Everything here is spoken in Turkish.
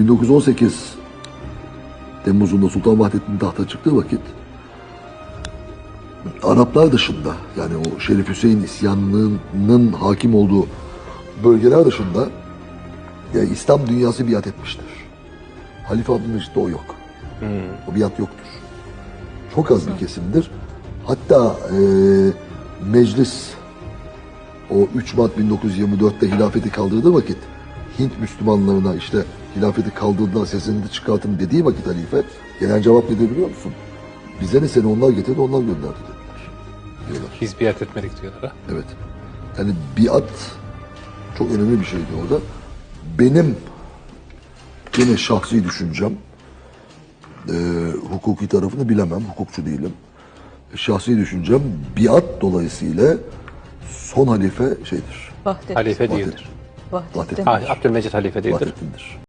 1918 Temmuz'unda Sultan Vahdettin tahta çıktığı vakit Araplar dışında yani o Şerif Hüseyin isyanının hakim olduğu bölgeler dışında ya İslam dünyası biat etmiştir. Halife Abdülmecit'te o yok. O biat yoktur. Çok az bir kesimdir. Hatta eee, meclis o 3 Mart 1924'te hilafeti kaldırdığı vakit Hint Müslümanlarına işte hilafeti kaldırdılar sesini çıkartın dediği vakit halife gelen cevap nedir biliyor musun? Bize ne seni onlar getirdi onlar gönderdi dediler. Diyorlar. Biz biat etmedik diyorlar ha. Evet. Yani biat çok önemli bir şeydi orada. Benim yine şahsi düşüncem eee, hukuki tarafını bilemem. Hukukçu değilim. Şahsi düşüncem biat dolayısıyla son halife şeydir. Vahdettin. Halife değildir. Vahdettin. Vahdettin. Ha, Abdülmecit halife değildir. Vahdettin'dir.